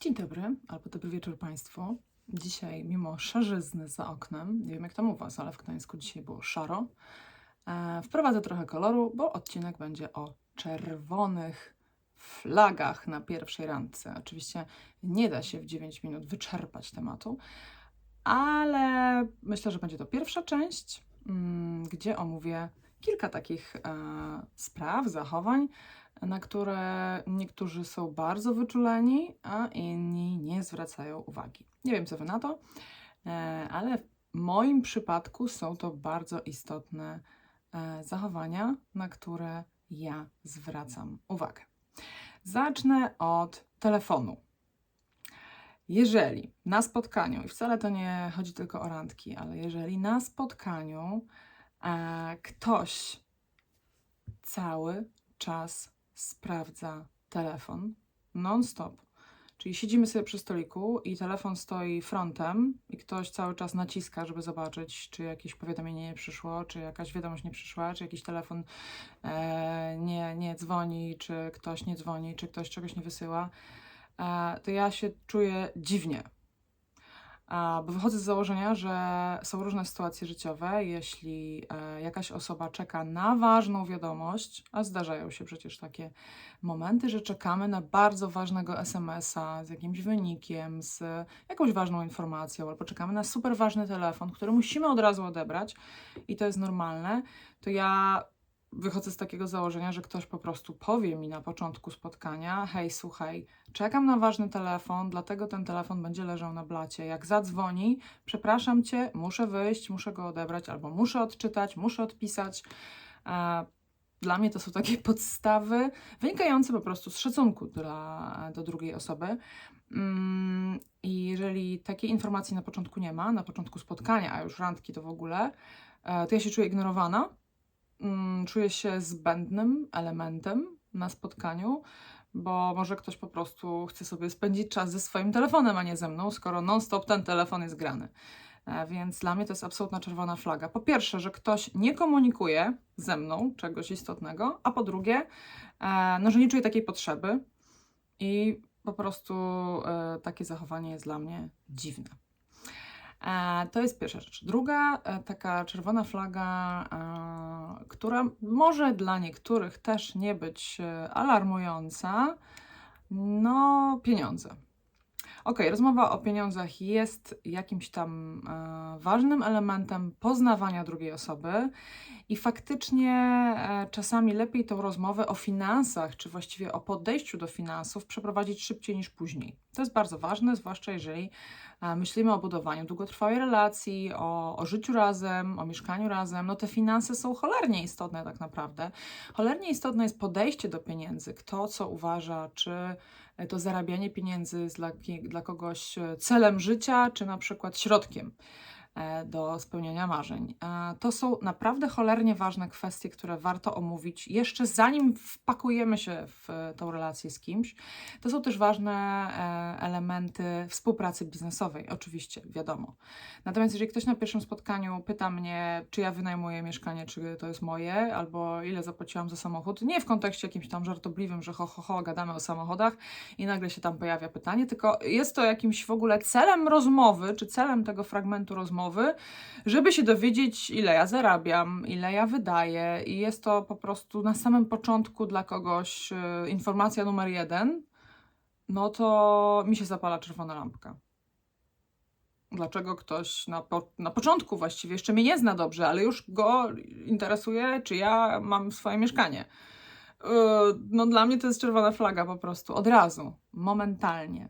Dzień dobry, albo dobry wieczór Państwu. Dzisiaj, mimo szarzyzny za oknem, nie wiem jak tam u Was, ale w Gdańsku dzisiaj było szaro, e, wprowadzę trochę koloru, bo odcinek będzie o czerwonych flagach na pierwszej randce. Oczywiście nie da się w 9 minut wyczerpać tematu, ale myślę, że będzie to pierwsza część, mm, gdzie omówię kilka takich e, spraw, zachowań, na które niektórzy są bardzo wyczuleni, a inni nie zwracają uwagi. Nie wiem, co wy na to, e, ale w moim przypadku są to bardzo istotne e, zachowania, na które ja zwracam uwagę. Zacznę od telefonu. Jeżeli na spotkaniu, i wcale to nie chodzi tylko o randki, ale jeżeli na spotkaniu e, ktoś cały czas sprawdza telefon non-stop. Czyli siedzimy sobie przy stoliku i telefon stoi frontem i ktoś cały czas naciska, żeby zobaczyć, czy jakieś powiadomienie nie przyszło, czy jakaś wiadomość nie przyszła, czy jakiś telefon e, nie, nie dzwoni, czy ktoś nie dzwoni, czy ktoś czegoś nie wysyła, e, to ja się czuję dziwnie. Bo wychodzę z założenia, że są różne sytuacje życiowe. Jeśli e, jakaś osoba czeka na ważną wiadomość, a zdarzają się przecież takie momenty, że czekamy na bardzo ważnego SMS-a z jakimś wynikiem, z jakąś ważną informacją, albo czekamy na super ważny telefon, który musimy od razu odebrać i to jest normalne, to ja wychodzę z takiego założenia, że ktoś po prostu powie mi na początku spotkania: Hej, słuchaj, czekam na ważny telefon, dlatego ten telefon będzie leżał na blacie. Jak zadzwoni, przepraszam cię, muszę wyjść, muszę go odebrać, albo muszę odczytać, muszę odpisać. E, Dla mnie to są takie podstawy wynikające po prostu z szacunku dla, do drugiej osoby. Mm, I jeżeli takiej informacji na początku nie ma, na początku spotkania, a już randki to w ogóle, e, to ja się czuję ignorowana czuję się zbędnym elementem na spotkaniu, bo może ktoś po prostu chce sobie spędzić czas ze swoim telefonem, a nie ze mną, skoro non-stop ten telefon jest grany. E, Więc dla mnie to jest absolutna czerwona flaga. Po pierwsze, że ktoś nie komunikuje ze mną czegoś istotnego, a po drugie, e, no, że nie czuje takiej potrzeby i po prostu e, takie zachowanie jest dla mnie dziwne. E, To jest pierwsza rzecz. Druga, e, taka czerwona flaga, e, która może dla niektórych też nie być alarmująca, no pieniądze. Ok, rozmowa o pieniądzach jest jakimś tam e, ważnym elementem poznawania drugiej osoby i faktycznie e, czasami lepiej tą rozmowę o finansach, czy właściwie o podejściu do finansów przeprowadzić szybciej niż później. To jest bardzo ważne, zwłaszcza jeżeli e, myślimy o budowaniu długotrwałej relacji, o, o życiu razem, o mieszkaniu razem. No te finanse są cholernie istotne tak naprawdę. Cholernie istotne jest podejście do pieniędzy, kto co uważa, czy to zarabianie pieniędzy jest dla, dla kogoś e, celem życia, czy na przykład środkiem. e, do spełniania marzeń. E, To są naprawdę cholernie ważne kwestie, które warto omówić jeszcze zanim wpakujemy się w e, tą relację z kimś. To są też ważne e, elementy współpracy biznesowej, oczywiście, wiadomo. Natomiast jeżeli ktoś na pierwszym spotkaniu pyta mnie, czy ja wynajmuję mieszkanie, czy to jest moje, albo ile zapłaciłam za samochód, nie w kontekście jakimś tam żartobliwym, że ho, ho, ho, gadamy o samochodach i nagle się tam pojawia pytanie, tylko jest to jakimś w ogóle celem rozmowy, czy celem tego fragmentu rozmowy, żeby się dowiedzieć, ile ja zarabiam, ile ja wydaję, i jest to po prostu na samym początku dla kogoś e, informacja numer jeden, no to mi się zapala czerwona lampka. Dlaczego ktoś na, po, na początku właściwie jeszcze mnie nie zna dobrze, ale już go interesuje, czy ja mam swoje mieszkanie. Yy, No, dla mnie to jest czerwona flaga po prostu, od razu, momentalnie.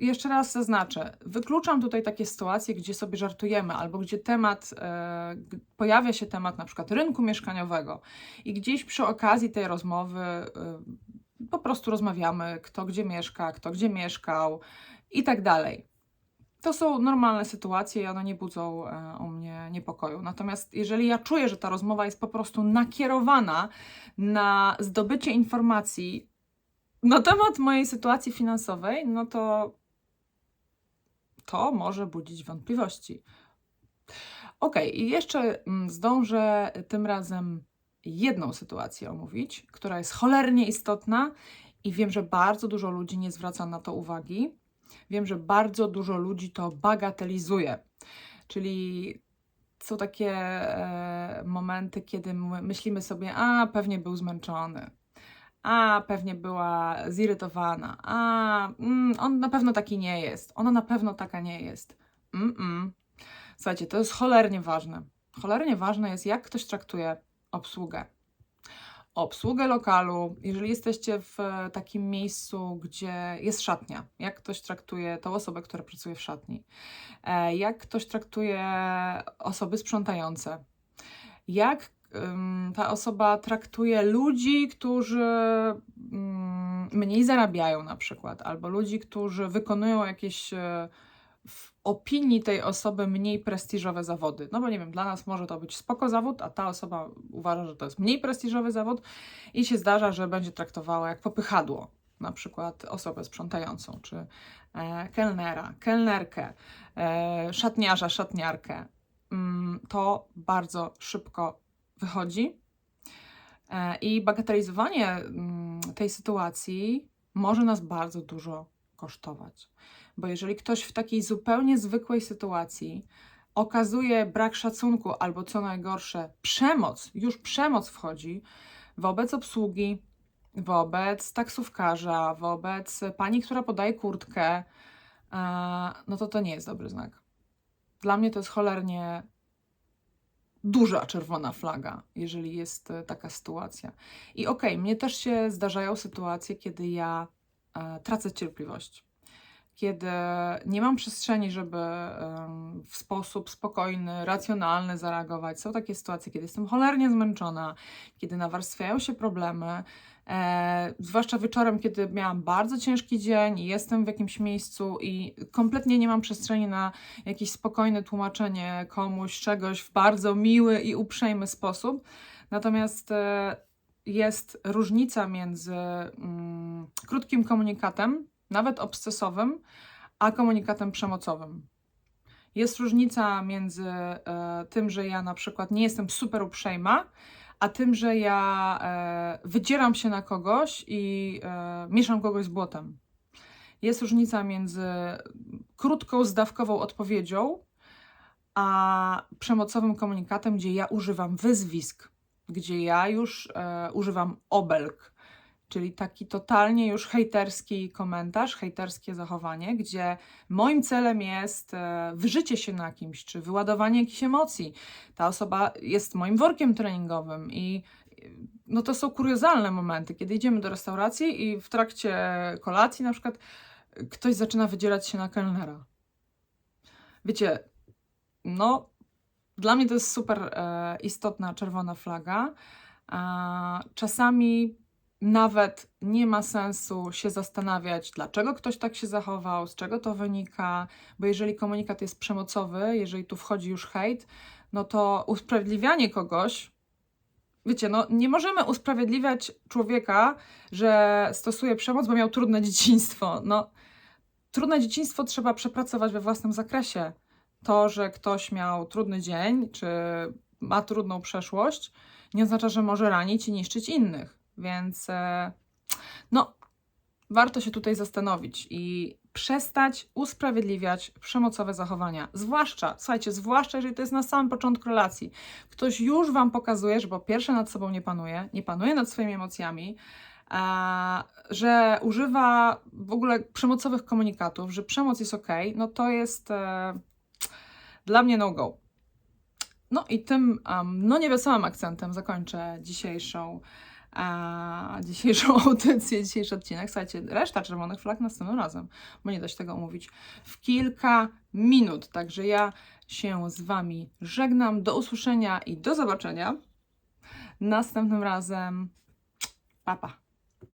Jeszcze raz zaznaczę, wykluczam tutaj takie sytuacje, gdzie sobie żartujemy, albo gdzie temat, e, pojawia się temat na przykład rynku mieszkaniowego i gdzieś przy okazji tej rozmowy e, po prostu rozmawiamy, kto gdzie mieszka, kto gdzie mieszkał i tak dalej. To są normalne sytuacje i one nie budzą e, u mnie niepokoju. Natomiast jeżeli ja czuję, że ta rozmowa jest po prostu nakierowana na zdobycie informacji na temat mojej sytuacji finansowej, no to to może budzić wątpliwości. Ok, i jeszcze mm, zdążę tym razem jedną sytuację omówić, która jest cholernie istotna I wiem, że bardzo dużo ludzi nie zwraca na to uwagi. Wiem, że bardzo dużo ludzi to bagatelizuje. Czyli są takie e, momenty, kiedy my myślimy sobie, a pewnie był zmęczony, a pewnie była zirytowana, a mm, on na pewno taki nie jest, ona na pewno taka nie jest. Mm-mm. Słuchajcie, to jest cholernie ważne. Cholernie ważne jest, jak ktoś traktuje obsługę. Obsługę lokalu, jeżeli jesteście w takim miejscu, gdzie jest szatnia, jak ktoś traktuje tą osobę, która pracuje w szatni, E, jak ktoś traktuje osoby sprzątające, jak ta osoba traktuje ludzi, którzy ym, mniej zarabiają na przykład, albo ludzi, którzy wykonują jakieś e, w opinii tej osoby mniej prestiżowe zawody. No bo nie wiem, dla nas może to być spoko zawód, a ta osoba uważa, że to jest mniej prestiżowy zawód i się zdarza, że będzie traktowała jak popychadło na przykład osobę sprzątającą, czy e, kelnera, kelnerkę, e, szatniarza, szatniarkę. Mm, to bardzo szybko wychodzi. E, I bagatelizowanie mm, tej sytuacji może nas bardzo dużo kosztować. Bo jeżeli ktoś w takiej zupełnie zwykłej sytuacji okazuje brak szacunku albo co najgorsze, przemoc, już przemoc wchodzi wobec obsługi, wobec taksówkarza, wobec pani, która podaje kurtkę, e, no to to nie jest dobry znak. Dla mnie to jest cholernie duża czerwona flaga, jeżeli jest e, taka sytuacja. I okej, okay, mnie też się zdarzają sytuacje, kiedy ja e, tracę cierpliwość kiedy nie mam przestrzeni, żeby w sposób spokojny, racjonalny zareagować. Są takie sytuacje, kiedy jestem cholernie zmęczona, kiedy nawarstwiają się problemy, e, zwłaszcza wieczorem, kiedy miałam bardzo ciężki dzień i jestem w jakimś miejscu i kompletnie nie mam przestrzeni na jakieś spokojne tłumaczenie komuś czegoś w bardzo miły i uprzejmy sposób. Natomiast e, jest różnica między mm, krótkim komunikatem, nawet obsesowym, a komunikatem przemocowym. Jest różnica między e, tym, że ja na przykład nie jestem super uprzejma, a tym, że ja e, wydzieram się na kogoś i e, mieszam kogoś z błotem. Jest różnica między krótką, zdawkową odpowiedzią, a przemocowym komunikatem, gdzie ja używam wyzwisk, gdzie ja już używam obelg, czyli taki totalnie już hejterski komentarz, hejterskie zachowanie, gdzie moim celem jest e, wyżycie się na kimś, czy wyładowanie jakichś emocji. Ta osoba jest moim workiem treningowym i no to są kuriozalne momenty, kiedy idziemy do restauracji i w trakcie kolacji na przykład ktoś zaczyna wydzierać się na kelnera. Wiecie, no dla mnie to jest super e, istotna czerwona flaga. Czasami nawet nie ma sensu się zastanawiać, dlaczego ktoś tak się zachował, z czego to wynika, bo jeżeli komunikat jest przemocowy, jeżeli tu wchodzi już hejt, no to usprawiedliwianie kogoś, wiecie, no nie możemy usprawiedliwiać człowieka, że stosuje przemoc, bo miał trudne dzieciństwo. No, trudne dzieciństwo trzeba przepracować we własnym zakresie. To, że ktoś miał trudny dzień, czy ma trudną przeszłość, nie oznacza, że może ranić i niszczyć innych. Więc e, no, warto się tutaj zastanowić i przestać usprawiedliwiać przemocowe zachowania. Zwłaszcza, słuchajcie, zwłaszcza jeżeli to jest na samym początku relacji. Ktoś już Wam pokazuje, że po pierwsze nad sobą nie panuje, nie panuje nad swoimi emocjami, a, że używa w ogóle przemocowych komunikatów, że przemoc jest ok, no to jest e, dla mnie no go. No i tym um, no niewesołym akcentem zakończę dzisiejszą a dzisiejszą audycję, dzisiejszy odcinek. Słuchajcie, reszta czerwonych flag następnym razem, bo nie da się tego omówić w kilka minut. Także ja się z Wami żegnam. Do usłyszenia i do zobaczenia następnym razem. Papa. Pa.